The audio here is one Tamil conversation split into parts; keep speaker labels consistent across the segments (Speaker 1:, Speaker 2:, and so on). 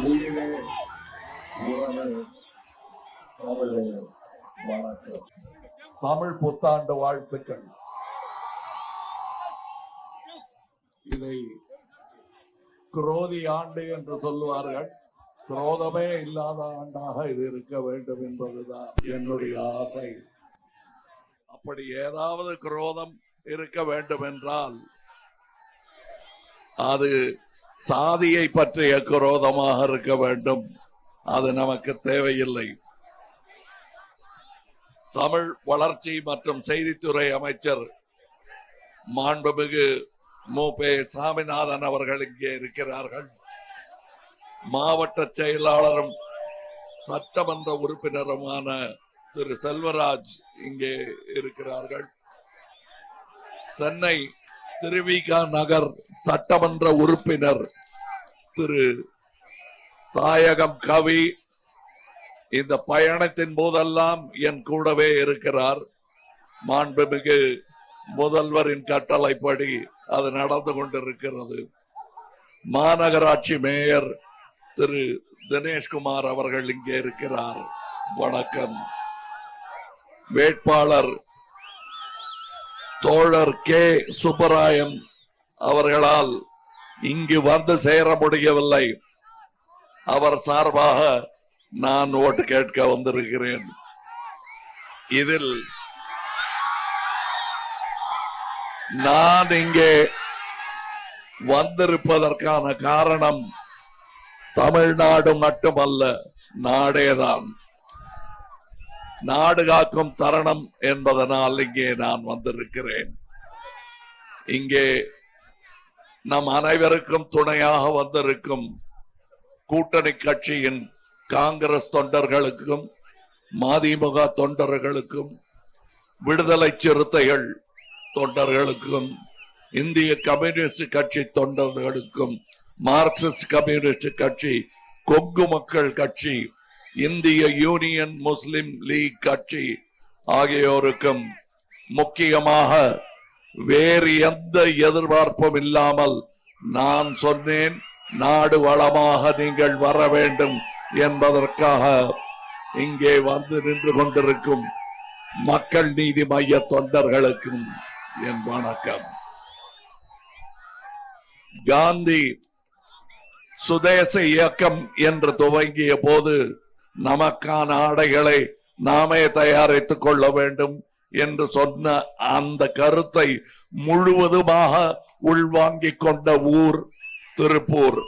Speaker 1: உயிரே தமிழே வணக்கம். தமிழ் புத்தாண்டு வாழ்த்துக்கள். இதை குரோதி ஆண்டு என்று சொல்லுவார்கள். குரோதமே இல்லாத ஆண்டாக இது இருக்க வேண்டும் என்பதுதான் என்னுடைய ஆசை. அப்படி ஏதாவது குரோதம் இருக்க வேண்டும் என்றால் அது சாதியை பற்றிய குரோதமாக இருக்க வேண்டும். அது நமக்கு தேவையில்லை. தமிழ் வளர்ச்சி மற்றும் செய்தித்துறை அமைச்சர் மாண்புமிகு மு. பே. சாமிநாதன் அவர்கள் இங்கே இருக்கிறார்கள். மாவட்ட செயலாளரும் சட்டமன்ற உறுப்பினருமான திரு. செல்வராஜ் இங்கே இருக்கிறார்கள். சென்னை திருவிகா நகர் சட்டமன்ற உறுப்பினர் திரு தாயகம் கவி இந்த பயணத்தின் போதெல்லாம் என் கூடவே இருக்கிறார். மாண்புமிகு முதல்வரின் கட்டளைப்படி அது நடந்து கொண்டிருக்கிறது. மாநகராட்சி மேயர் திரு தினேஷ்குமார் அவர்கள் இங்கே இருக்கிறார். வணக்கம். வேட்பாளர் தோழர் கே சுப்பராயன் அவர்களால் இங்கு வந்து சேர முடியவில்லை. அவர் சார்பாக நான் ஓட்டு கேட்க வந்திருக்கிறேன். இதில் நான் இங்கே வந்திருப்பதற்கான காரணம் தமிழ்நாடு மட்டுமல்ல நாடேதான். நாடு காக்கும் தருணம் என்பதனால் இங்கே நான் வந்திருக்கிறேன். இங்கே நம் அனைவருக்கும் துணையாக வந்திருக்கும் கூட்டணி கட்சியின் காங்கிரஸ் தொண்டர்களுக்கும் மதிமுக தொண்டர்களுக்கும் விடுதலை சிறுத்தைகள் தொண்டர்களுக்கும் இந்திய கம்யூனிஸ்ட் கட்சி தொண்டர்களுக்கும் மார்க்சிஸ்ட் கம்யூனிஸ்ட் கட்சி கொங்கு மக்கள் கட்சி இந்திய யூனியன் முஸ்லிம் லீக் கட்சி ஆகியோருக்கும் முக்கியமாக வேறு எந்த எதிர்பார்ப்பும் இல்லாமல் நான் சொன்னேன் நாடு வளமாக நீங்கள் வர வேண்டும் என்பதற்காக இங்கே வந்து நின்று கொண்டிருக்கும் மக்கள் நீதி மைய தொண்டர்களுக்கும் என் வணக்கம். காந்தி சுதேச இயக்கம் என்று துவங்கிய போது நமக்கான ஆடைகளை நாமே தயாரித்துக் கொள்ள வேண்டும் என்று சொன்ன அந்த கருத்தை முழுவதுமாக உள்வாங்கிக் கொண்ட ஊர் திருப்பூர்.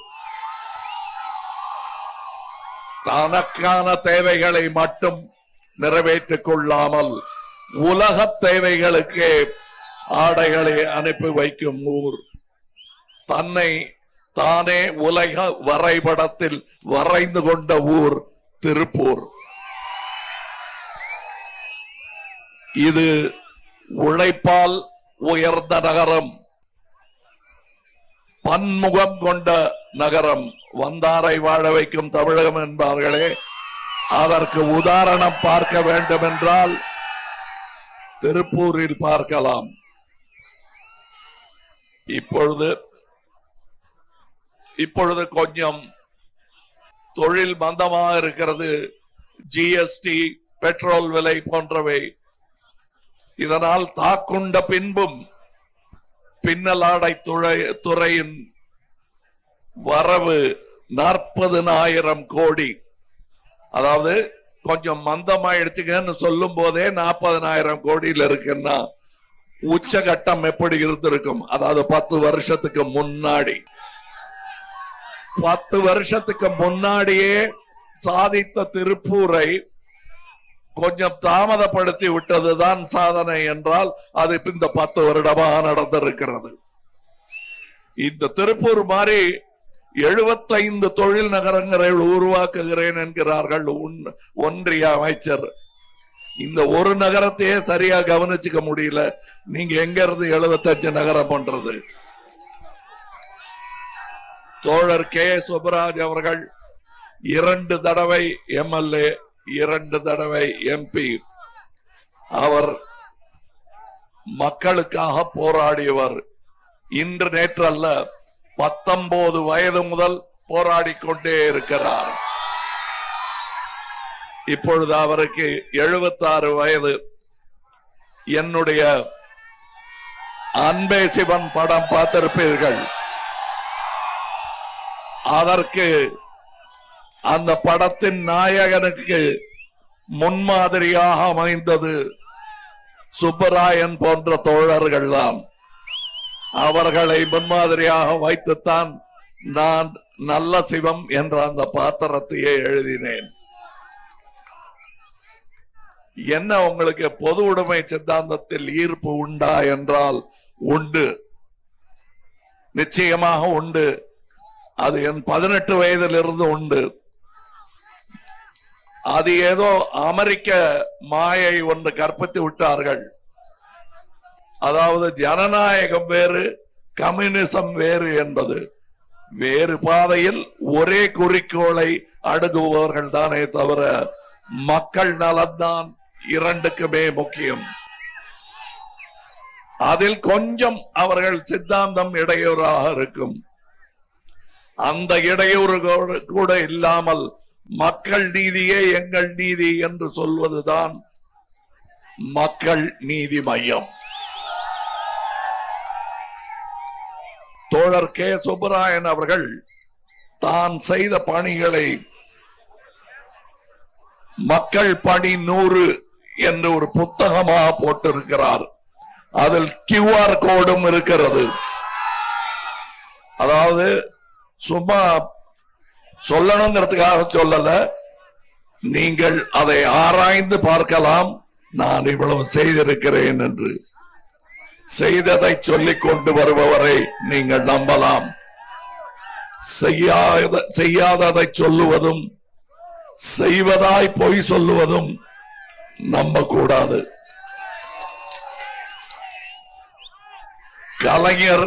Speaker 1: தனக்கான தேவைகளை மட்டும் நிறைவேற்றிக் கொள்ளாமல் உலக தேவைகளுக்கே ஆடைகளை அனுப்பி வைக்கும் ஊர். தன்னை தானே உலக வரைபடத்தில் வரைந்து கொண்ட ஊர். திருப்பூர். இது உழைப்பால் உயர்ந்த நகரம். பன்முகம் கொண்ட நகரம். வந்தாரை வாழ வைக்கும் தமிழகம் என்பார்களே அதற்கு உதாரணம் பார்க்க வேண்டும் என்றால் திருப்பூரில் பார்க்கலாம். இப்பொழுது இப்பொழுது கொஞ்சம் தொழில் மந்தமாக இருக்கிறது ஜிஎஸ்டி பெட்ரோல் விலை போன்றவை. இதனால் தாக்குண்ட பின்பும் பின்னலாடை துறை துறையின் வரவு நாற்பதுனாயிரம் கோடி. அதாவது கொஞ்சம் மந்தமாயிடுச்சுங்கன்னு சொல்லும் போதே நாற்பதனாயிரம் கோடியில் இருக்குன்னா உச்சகட்டம் எப்படி இருந்திருக்கும்? அதாவது பத்து வருஷத்துக்கு முன்னாடி. பத்து வருஷத்துக்கு முன்னாடியே சாதித்த திருப்பூரை கொஞ்சம் தாமதப்படுத்தி விட்டதுதான் சாதனை என்றால் அது இந்த பத்து வருடமாக நடந்திருக்கிறது. இந்த திருப்பூர் மாதிரி எழுபத்தைந்து தொழில் நகரங்களை உருவாக்குகிறேன் என்கிறார்கள் ஒன்- ஒன்றிய அமைச்சர். இந்த ஒரு நகரத்தையே சரியா கவனிச்சுக்க முடியல. நீங்க எங்க இருந்து எழுபத்தஞ்சு நகரம் பண்றது? தோழர் கே சுபராஜ் அவர்கள் இரண்டு தடவை எம்எல்ஏ இரண்டு தடவை எம்பி. அவர் மக்களுக்காக போராடியவர். இன்று நேற்றல்ல பத்தொன்பது வயது முதல் போராடிக் கொண்டே இருக்கிறார். இப்பொழுது அவருக்கு 76 வயது. என்னுடைய அன்பே சிவன் படம் பார்த்திருப்பீர்கள். அதற்கு அந்த படத்தின் நாயகனுக்கு முன்மாதிரியாக அமைந்தது சுப்பராயன் போன்ற தோழர்கள் தான் அவர்களை முன்மாதிரியாக வைத்துத்தான் நான் நல்ல சிவம் என்ற அந்த பாத்திரத்தையே எழுதினேன். என்ன உங்களுக்கு பொது உடைமை சித்தாந்தத்தில் ஈர்ப்பு உண்டா என்றால் உண்டு. நிச்சயமாக உண்டு. அது என் பதினெட்டு வயதிலிருந்து உண்டு. அது ஏதோ அமெரிக்க மாயை ஒன்று கற்பித்து விட்டார்கள். அதாவது ஜனநாயகம் வேறு கம்யூனிசம் வேறு என்பது. வேறு பாதையில் ஒரே குறிக்கோளை அணுகுபவர்கள் தானே தவிர மக்கள் நலன்தான் இரண்டுக்குமே முக்கியம். அதில் கொஞ்சம் அவர்கள் சித்தாந்தம் இடையூறாக இருக்கும். அந்த இடையூறு கூட- கூட இல்லாமல் மக்கள் நீதியே எங்கள் நீதி என்று சொல்வதுதான் மக்கள் நீதி மையம். தோழர் கே. சுப்பராயன் அவர்கள் தான் செய்த பணிகளை மக்கள் பணி நூறு என்று ஒரு புத்தகமாக போட்டிருக்கிறார். அதில் கியூஆர் கோடும் இருக்கிறது. அதாவது சும்மா சொல்லணுங்கிறதுக்காக சொல்லல. நீங்கள் அதை ஆராய்ந்து பார்க்கலாம். நான் இவ்வளவு செய்திருக்கிறேன் என்று. செய்ததை சொல்லிக் கொண்டு வருபவரை நீங்கள் நம்பலாம். செய்யாத செய்யாததை சொல்லுவதும் செய்வதாய் பொய் சொல்லுவதும் நம்பக்கூடாது. கலைஞர்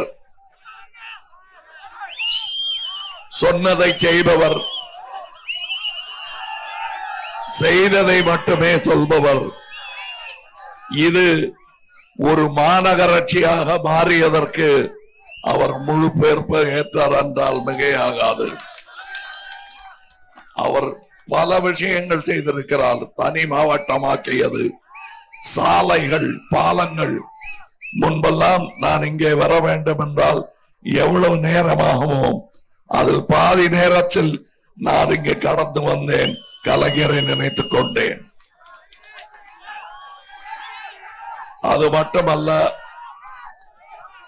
Speaker 1: சொன்னதை செய்பவர் செய்ததை மட்டுமே சொல்பவர். இது ஒரு மாநகராட்சியாக மாறியதற்கு அவர் முழு பொறுப்பை ஏற்றார் என்றால் மிகையாகாது. அவர் பல விஷயங்கள் செய்திருக்கிறார். தனி மாவட்டமாக்கியது சாலைகள் பாலங்கள். முன்பெல்லாம் நான் இங்கே வர வேண்டும் என்றால் எவ்வளவு நேரமாகவும் அதில் பாதி நேரத்தில் நான் இங்கு கடந்து வந்தேன் கலைஞரை நினைத்துக் கொண்டேன் அது மட்டுமல்ல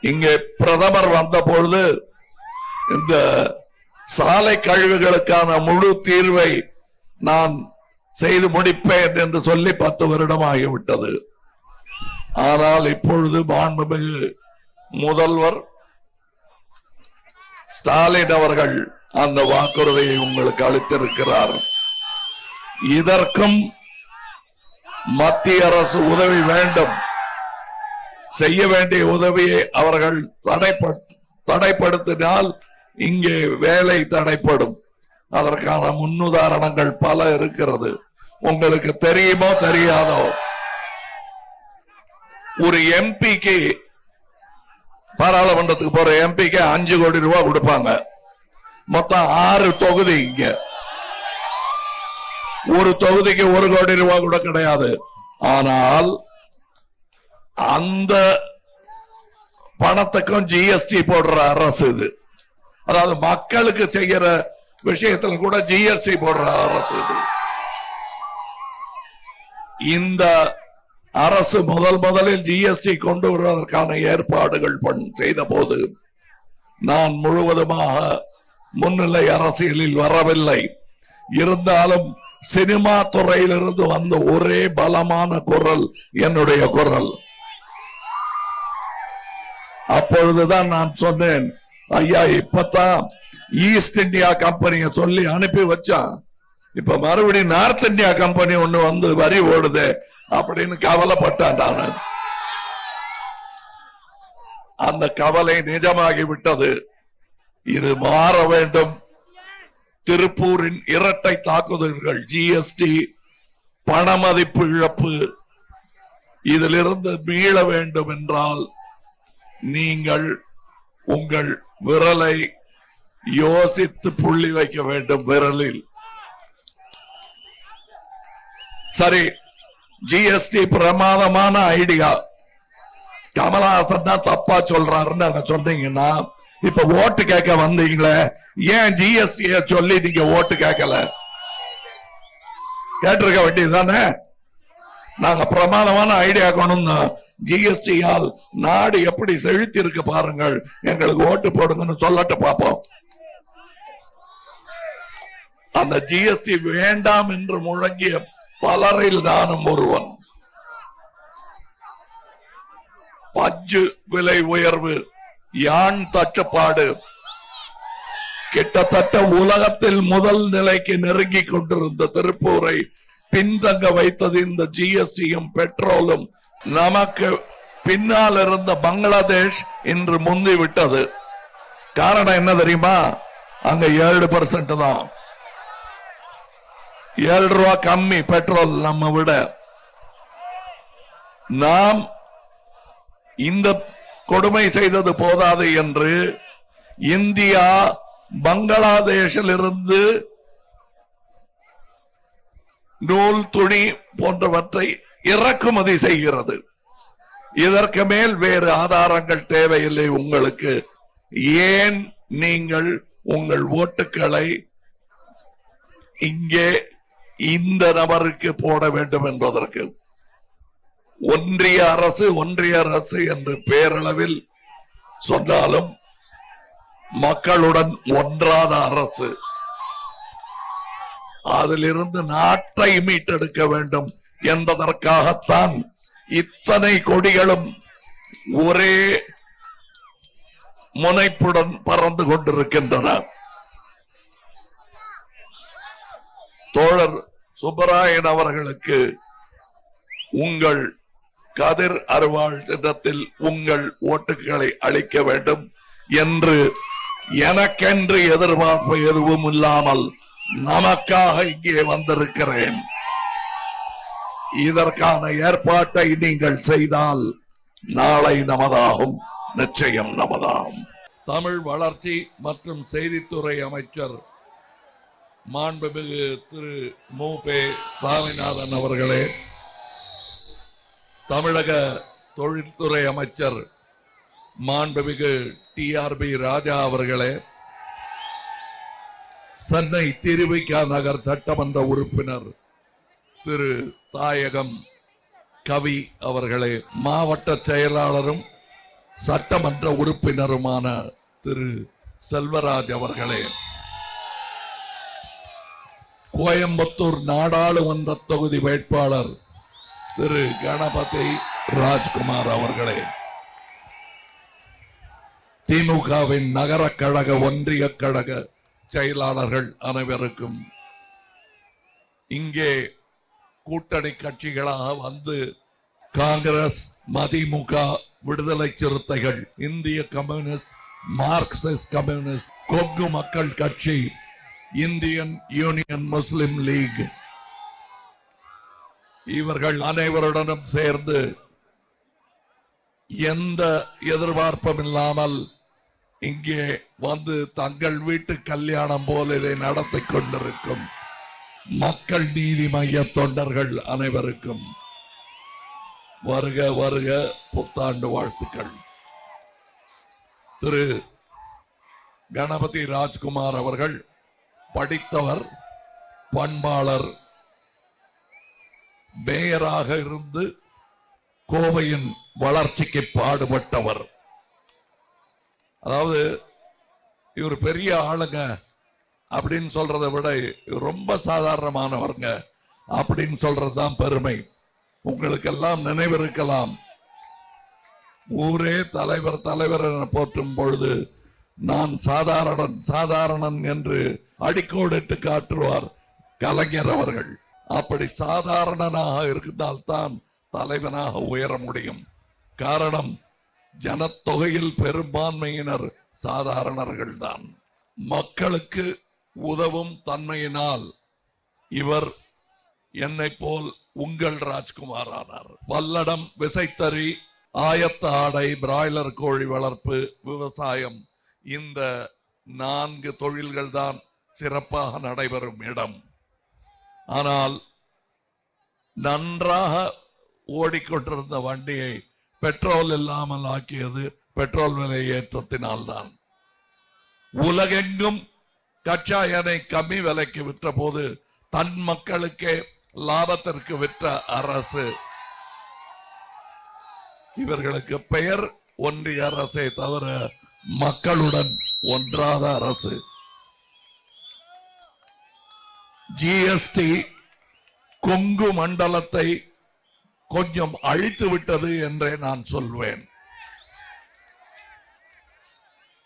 Speaker 1: இங்கே பிரதமர் வந்த பொழுது இந்த சாலை கழிவுகளுக்கான முழு தீர்வை நான் செய்து முடிப்பேன் என்று சொல்லி பத்து வருடம் ஆகிவிட்டது ஆனால் இப்பொழுது மாண்புமிகு முதல்வர் ஸ்டாலின் அவர்கள் அந்த வாக்குறுதியை உங்களுக்கு அளித்திருக்கிறார். இதற்கும் மத்திய அரசு உதவி வேண்டும். செய்ய வேண்டிய உதவியை அவர்கள் தடைப்படுத்தினால் இங்கே வேலை தடைப்படும். அதற்கான முன்னுதாரணங்கள் பல இருக்கிறது. உங்களுக்கு தெரியுமோ தெரியாதோ? ஒரு எம்பிக்கு பாராளுமன்றத்துக்கு போற எம்பிக்கு அஞ்சு கோடி ரூபாய் கொடுப்பாங்க. மொத்தம் ஆறு தொகுதி இங்க. ஒரு தொகுதிக்கு ஒரு கோடி ரூபாய் கூட கிடையாது. ஆனால் அந்த பணத்துக்கும் ஜிஎஸ்டி போடுற அரசு இது. அதாவது மக்களுக்கு செய்யற விஷயத்துல கூட ஜிஎஸ்டி போடுற அரசு இது. இந்த அரசு முதல் முதலில் ஜிஎஸ்டி கொண்டு வருவதற்கான ஏற்பாடுகள் பண்- செய்த போது நான் முழுவதுமாக முன்னிலை அரசியலில் வரவில்லை. இருந்தாலும் சினிமா துறையிலிருந்து வந்த ஒரே பலமான குரல் என்னுடைய குரல். அப்பொழுதுதான் நான் சொன்னேன் ஐயா இப்பதான் ஈஸ்ட் இந்தியா கம்பெனியை சொல்லி அனுப்பி வச்சான் இப்ப மறுபடியும் நார்த் இந்தியா கம்பெனி ஒண்ணு வந்து வரி ஓடுது அப்படின்னு கவலைப்பட்டான் நான். அந்த கவலை நிஜமாகி விட்டது. இது மாற வேண்டும். திருப்பூரின் இரட்டை தாக்குதல்கள் ஜிஎஸ்டி பணமதிப்பு இழப்பு இதிலிருந்து மீள வேண்டும் என்றால் நீங்கள் உங்கள் விரலை யோசித்து புள்ளி வைக்க வேண்டும் விரலில். சரி ஜிஎஸ்டி பிரமாதமான ஐடியா. கமலஹாசன் தான் தப்பா சொல்றாருன்னு சொன்னீங்கன்னா இப்ப ஓட்டு கேட்க வந்தீங்களே ஏன் ஜிஎஸ்டிய சொல்லி நீங்க ஓட்டு கேட்கல? கேட்டிருக்க வேண்டியதுதானே நாங்க பிரமாதமான ஐடியா கொண்டு ஜிஎஸ்டியால் நாடு எப்படி செழித்து இருக்கு பாருங்கள். எங்களுக்கு ஓட்டு போடுங்கன்னு சொல்லட்டு பார்ப்போம். அந்த ஜிஎஸ்டி வேண்டாம் என்று முழங்கிய பலரில் நானும் ஒருவன். பஞ்சு விலை உயர்வு யான் தட்டுப்பாடு. கிட்டத்தட்ட உலகத்தில் முதல் நிலைக்கு நெருங்கி கொண்டிருந்த திருப்பூரை பின்தங்க வைத்தது இந்த ஜிஎஸ்டியும் பெட்ரோலும். நமக்கு பின்னால் இருந்த பங்களாதேஷ் இன்று முந்தி விட்டது. காரணம் என்ன தெரியுமா? அங்க ஏழு பர்சன்ட் தான். ஏழு ரூபா கம்மி பெட்ரோல் நம்ம விட. நாம் இந்த கொடுமை செய்தது போதாது என்று இந்தியா பங்களாதேஷில் இருந்து நூல் துணி போன்றவற்றை இறக்குமதி செய்கிறது. இதற்கு மேல் வேறு ஆதாரங்கள் தேவையில்லை உங்களுக்கு. ஏன் நீங்கள் உங்கள் ஓட்டுக்களை இங்கே இந்த நபருக்கு போட வேண்டும் என்பதற்கு ஒன்றிய அரசு ஒன்றிய அரசு என்று பேரளவில் சொன்னாலும் மக்களுடன் ஒன்றாத அரசு. அதிலிருந்து நாட்டை மீட்டெடுக்க வேண்டும் என்பதற்காகத்தான் இத்தனை கொடிகளும் ஒரே முனைப்புடன் பறந்து கொண்டிருக்கின்றன. தோழர் சுப்பராயன் அவர்களுக்கு உங்கள் கதிர் அருவாள் திட்டத்தில் உங்கள் ஓட்டுகளை அளிக்க வேண்டும் என்று எனக்கென்று எதிர்பார்ப்பு எதுவும் இல்லாமல் நமக்காக இங்கே வந்திருக்கிறேன். இதற்கான ஏற்பாட்டை நீங்கள் செய்தால் நாளை நமதாகும். நிச்சயம் நமதாகும். தமிழ் வளர்ச்சி மற்றும் செய்தித்துறை அமைச்சர் மாண்புமிகு திரு மு. பே. சாமிநாதன் அவர்களே தமிழக தொழில்துறை அமைச்சர் மாண்புமிகு டி ஆர் பி ராஜா அவர்களே சென்னை திருவிக்கா நகர் சட்டமன்ற உறுப்பினர் திரு. தாயகம் கவி அவர்களே மாவட்ட செயலாளரும் சட்டமன்ற உறுப்பினருமான திரு. செல்வராஜ் அவர்களே. கோயம்புத்தூர் நாடாளுமன்ற தொகுதி வேட்பாளர் திரு கணபதி ராஜ்குமார் அவர்களே. திமுகவின் நகர கழக ஒன்றிய கழக செயலாளர்கள் அனைவருக்கும் இங்கே கூட்டணி கட்சிகளாக வந்து காங்கிரஸ் மதிமுக விடுதலை சிறுத்தைகள் இந்திய கம்யூனிஸ்ட் மார்க்சிஸ்ட் கம்யூனிஸ்ட் கொங்கு மக்கள் கட்சி இந்தியன் யூனியன் முஸ்லிம் லீக். இவர்கள் அனைவருடனும் சேர்ந்து எந்த எதிர்பார்ப்பும் இல்லாமல் இங்கே வந்து தங்கள் வீட்டு கல்யாணம் போல இதை நடத்தி கொண்டிருக்கும் மக்கள் நீதி மைய தொண்டர்கள் அனைவருக்கும் வருக வருக புத்தாண்டு வாழ்த்துக்கள். திரு கணபதி ராஜ்குமார் அவர்கள் படித்தவர் பண்பாளர் மேயராக இருந்து கோவையின் வளர்ச்சிக்கு பாடுபட்டவர். அதாவது இவர் பெரிய ஆளுங்க அப்படின்னு சொல்றதை விட ரொம்ப சாதாரணமானவருங்க அப்படின்னு சொல்றதுதான் பெருமை. உங்களுக்கெல்லாம் நினைவிருக்கலாம். ஊரே தலைவர் தலைவர் என போற்றும் பொழுது நான் சாதாரணன் சாதாரணன் என்று அடிக்கோடிட்டு காட்டுவார் கலைஞர் அவர்கள். அப்படி சாதாரணனாக இருந்தால்தான் தலைவனாக உயர முடியும். காரணம் ஜனத்தொகையில் பெரும்பான்மையினர் சாதாரணர்கள் தான் மக்களுக்கு உதவும் தன்மையினால் இவர் என்னை போல் உங்கள் ராஜ்குமார் ஆனார் பல்லடம் விசைத்தறி ஆயத்த ஆடை பிராய்லர் கோழி வளர்ப்பு விவசாயம் இந்த நான்கு தொழில்கள் தான் சிறப்பாக நடைபெறும் இடம். ஆனால் நன்றாக ஓடிக்கொண்டிருந்த வண்டியை பெட்ரோல் இல்லாமல் ஆக்கியது பெட்ரோல் விலை ஏற்றத்தினால்தான். உலகெங்கும் கச்சா எண்ணெய் கம்மி விலைக்கு விற்ற போது தன் மக்களுக்கே லாபத்திற்கு விற்ற அரசு. இவர்களுக்கு பெயர் ஒன்றிய அரசை தவிர மக்களுடன் ஒன்றாத அரசு. ஜிஎஸ்டி கொங்கு மண்டலத்தை கொஞ்சம் அழித்து விட்டது என்றே நான் சொல்வேன்.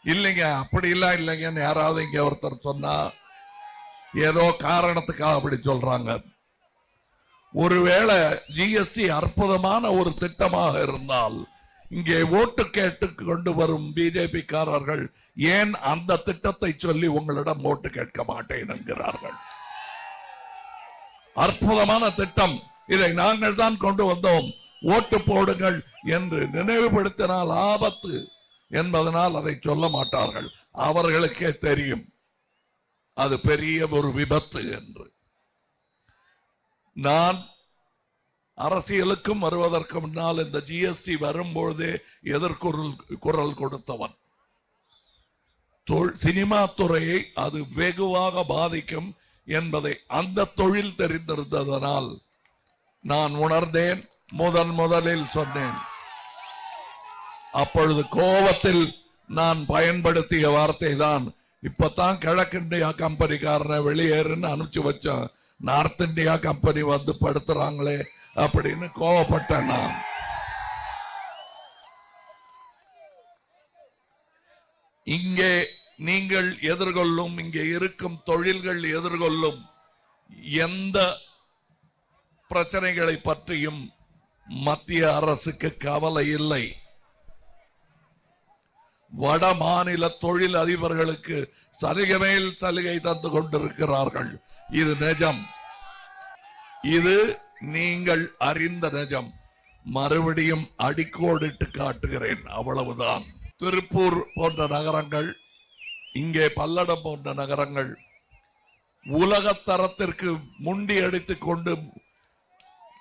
Speaker 1: இல்லைங்க அப்படி எல்லாம் இல்லைங்கன்னு யாராவது இங்க ஒருத்தர் சொன்னா ஏதோ காரணத்துக்காக அப்படி சொல்றாங்க. ஒருவேளை ஜிஎஸ்டி அற்புதமான ஒரு திட்டமாக இருந்தால் இங்கே ஓட்டு கேட்டு கொண்டு வரும் பிஜேபி காரர்கள் ஏன் அந்த திட்டத்தை சொல்லி உங்களிடம் ஓட்டு கேட்க மாட்டேன் என்கிறார்கள். அற்புதமான திட்டம். இதை நாங்கள் தான் கொண்டு வந்தோம். ஓட்டு போடுங்கள் என்று நினைவுபடுத்தினால் ஆபத்து என்பதனால் அதை சொல்ல மாட்டார்கள். அவர்களுக்கே தெரியும். அது பெரிய ஒரு விபத்து என்று. நான் அரசியலுக்கும் வருவதற்கு முன்னால் இந்த ஜிஎஸ்டி வரும்பொழுதே எதிர்குரல் குரல் கொடுத்தவன். சினிமா துறையை அது வெகுவாக பாதிக்கும் என்பதை அந்த தொழில் தெரிந்திருந்ததனால் நான் உணர்ந்தேன் முதன் முதலில் சொன்னேன். அப்பொழுது கோபத்தில் நான் பயன்படுத்திய வார்த்தை தான் இப்பதான் கிழக்கு இந்தியா கம்பெனிக்காரனை வெளியேறுன்னு அனுப்பிச்சு வச்சோம் நார்த் இந்தியா கம்பெனி வந்து படுத்துறாங்களே அப்படின்னு கோவப்பட்டேன் இங்கே நீங்கள் எதிர்கொள்ளும் இங்கே இருக்கும் தொழில்கள் எதிர்கொள்ளும் எந்த பிரச்சனைகளை பற்றியும் மத்திய அரசுக்கு கவலை இல்லை. வட மாநில தொழில் அதிபர்களுக்கு சலுகை மேல் சலுகை தந்து கொண்டிருக்கிறார்கள். இது நிஜம். இது நீங்கள் அறிந்த நிஜம். மறுபடியும் அடிக்கோடிட்டு காட்டுகிறேன். அவ்வளவுதான். திருப்பூர் போன்ற நகரங்கள் இங்கே பல்லடம் போன்ற நகரங்கள் உலக தரத்திற்கு முண்டி அடித்துக் கொண்டு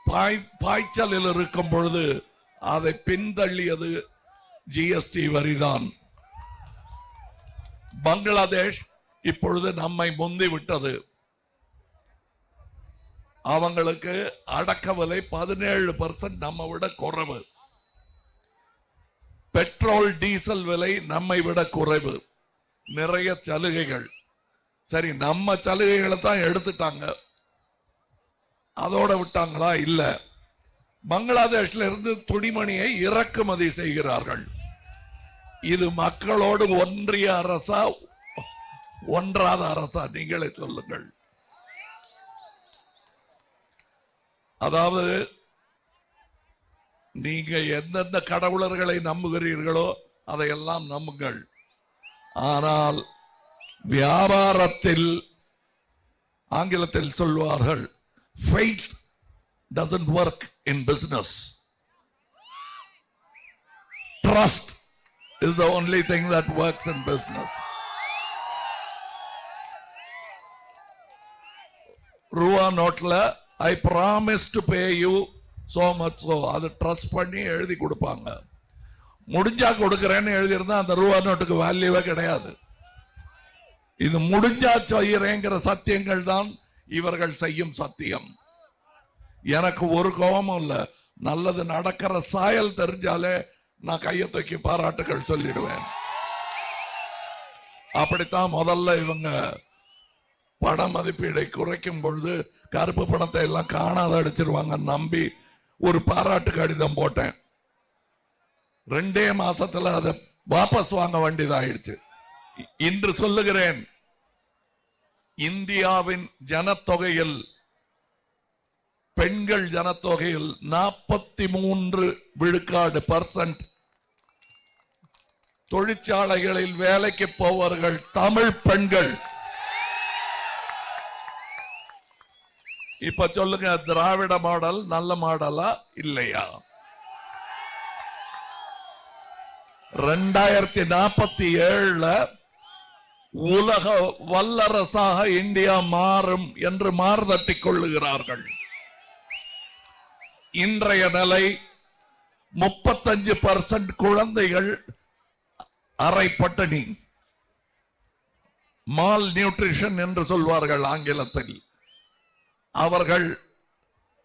Speaker 1: பாய்- பாய்ச்சலில் இருக்கும் பொழுது அதை பின்தள்ளியது ஜிஎஸ்டி வரிதான். பங்களாதேஷ் இப்பொழுது நம்மை முந்தி விட்டது. அவங்களுக்கு அடக்க விலை பதினேழு பர்சன்ட் நம்ம விட குறைவு. பெட்ரோல் டீசல் விலை நம்மை விட குறைவு. நிறைய சலுகைகள். சரி நம்ம சலுகைகளை தான் எடுத்துட்டாங்க. அதோட விட்டாங்களா? இல்ல. பங்களாதேஷ்ல இருந்து துணிமணியை இறக்குமதி செய்கிறார்கள். இது மக்களோடு ஒன்றிய அரசா ஒன்றாத அரசா? நீங்களே சொல்லுங்கள். அதாவது நீங்க எந்தெந்த கடவுளர்களை நம்புகிறீர்களோ அதையெல்லாம் நம்புங்கள். ஆனால் வியாபாரத்தில் ஆங்கிலத்தில் சொல்வார்கள் faith doesn't work in business trust is the only thing that works in business ரூபா நோட்டில் I promise to pay you so much so அது ட்ரஸ்ட் பண்ணி எழுதி கொடுப்பாங்க. முடிஞ்சா கொடுக்குறேன்னு எழுதியிருந்தா அந்த ரூபா நோட்டுக்கு வேல்யூவே கிடையாது. இது முடிஞ்சா செய்யறேங்கிற சத்தியங்கள் தான் இவர்கள் செய்யும் சத்தியம். எனக்கு ஒரு கோபமும் இல்லை. நல்லது நடக்கிற சாயல் தெரிஞ்சாலே நான் கையை தூக்கி பாராட்டுகள் சொல்லிடுவேன். அப்படித்தான் முதல்ல இவங்க பண மதிப்பீடை குறைக்கும் பொழுது கருப்பு பணத்தை எல்லாம் காணாத அடிச்சிருவாங்க நம்பி ஒரு பாராட்டு கடிதம் போட்டேன். ரெண்டே மாசத்துல அதை வாபஸ் வாங்க வேண்டியதாயிடுச்சு. இன்று சொல்லுகிறேன் இந்தியாவின் ஜனத்தொகையில் பெண்கள் ஜனத்தொகையில் நாற்பத்தி மூன்று விழுக்காடு பர்சன்ட் தொழிற்சாலைகளில் வேலைக்கு போவர்கள் தமிழ் பெண்கள். இப்ப சொல்லுங்க திராவிட மாடல் நல்ல மாடலா இல்லையா? ரெண்டாயிரத்தி நாற்பத்தி ஏழுல உலக வல்லரசாக இந்தியா மாறும் என்று மாறுதட்டிக் கொள்ளுகிறார்கள். இன்றைய நிலை முப்பத்தஞ்சு பர்சன்ட் குழந்தைகள் அரை பட்டினி மால் நியூட்ரிஷன் என்று சொல்வார்கள் ஆங்கிலத்தில். அவர்கள்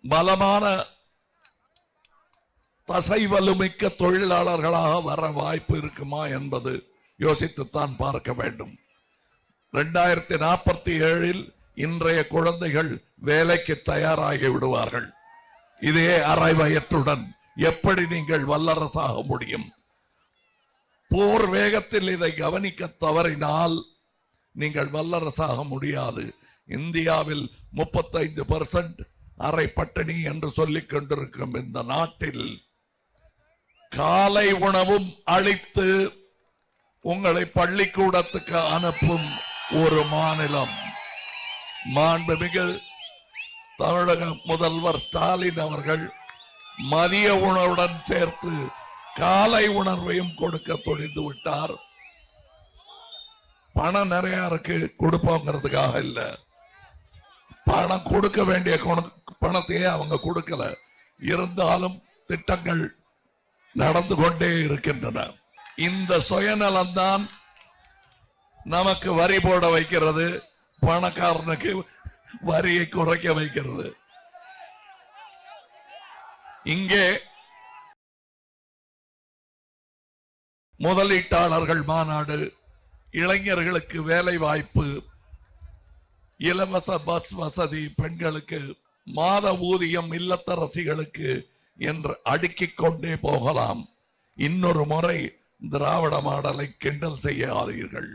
Speaker 1: பலமான தசை வலுமிக்க தொழிலாளர்களாக வர வாய்ப்பு இருக்குமா என்பது யோசித்துத்தான் பார்க்க வேண்டும். ரெண்டாயிரத்தி நாற்பத்தி ஏழில் இன்றைய குழந்தைகள் வேலைக்கு தயாராகி விடுவார்கள். இதே அரை வயத்துடன் எப்படி நீங்கள் வல்லரசாக முடியும்? போர் வேகத்தில் இதை கவனிக்க தவறினால் நீங்கள் வல்லரசாக முடியாது. இந்தியாவில் முப்பத்தைந்து பர்சன்ட் அரை பட்டினி என்று சொல்லிக் கொண்டிருக்கும் இந்த நாட்டில் காலை உணவும் அளித்து உங்களை பள்ளிக்கூடத்துக்கு அனுப்பும் ஒரு மாநிலம். மாண்புமிகு தமிழக முதல்வர் ஸ்டாலின் அவர்கள் மதிய உணவுடன் சேர்த்து காலை உணர்வையும் கொடுக்க துணிந்து விட்டார். பணம் நிறைய இருக்கு கொடுப்போங்கிறதுக்காக இல்ல. பணம் கொடுக்க வேண்டிய குண- பணத்தையே அவங்க கொடுக்கல. இருந்தாலும் திட்டங்கள் நடந்து கொண்டே இருக்கின்றன. இந்த சுயநலம் தான் நமக்கு வரி போட வைக்கிறது. பணக்காரனுக்கு வரியை குறைக்க வைக்கிறது. இங்கே முதலீட்டாளர்கள் மாநாடு இளைஞர்களுக்கு வேலை வாய்ப்பு இலவச பஸ் வசதி பெண்களுக்கு மாத ஊதியம் இல்லத்தரசிகளுக்கு என்று அடுக்கிக் கொண்டே போகலாம். இன்னொரு முறை திராவிட மாடலை கிண்டல் செய்யாதீர்கள்.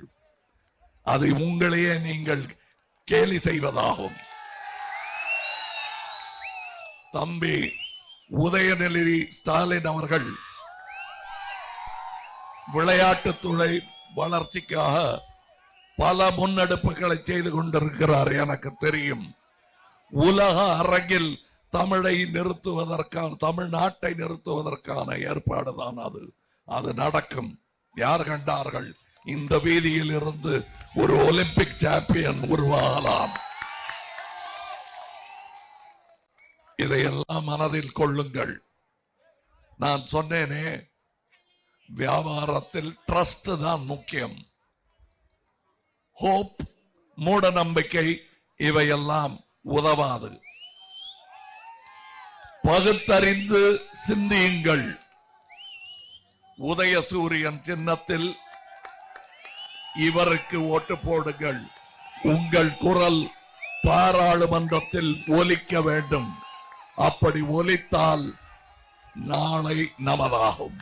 Speaker 1: அது உங்களையே நீங்கள் கேலி செய்வதாகும். தம்பி உதயநிதி ஸ்டாலின் அவர்கள் விளையாட்டுத்துறை வளர்ச்சிக்காக பல முன்னெடுப்புகளை செய்து கொண்டிருக்கிறார் எனக்கு தெரியும். உலக அரங்கில் தமிழை நிறுத்துவதற்கான தமிழ்நாட்டை நிறுத்துவதற்கான ஏற்பாடு தான் அது. அது நடக்கும். யார் கண்டார்கள்? இந்த வீதியில் இருந்து ஒரு ஒலிம்பிக் சாம்பியன் உருவாகலாம். இதையெல்லாம் மனதில் கொள்ளுங்கள். நான் சொன்னேனே வியாபாரத்தில் ட்ரஸ்ட் தான் முக்கியம். ஹோப் மூட நம்பிக்கை இவையெல்லாம் உதவாது. பகுத்தறிந்து சிந்தியுங்கள். உதய சூரியன் சின்னத்தில் இவருக்கு ஓட்டு போடுங்கள். உங்கள் குரல் பாராளுமன்றத்தில் ஒலிக்க வேண்டும். அப்படி ஒலித்தால் நாளை நமதாகும்.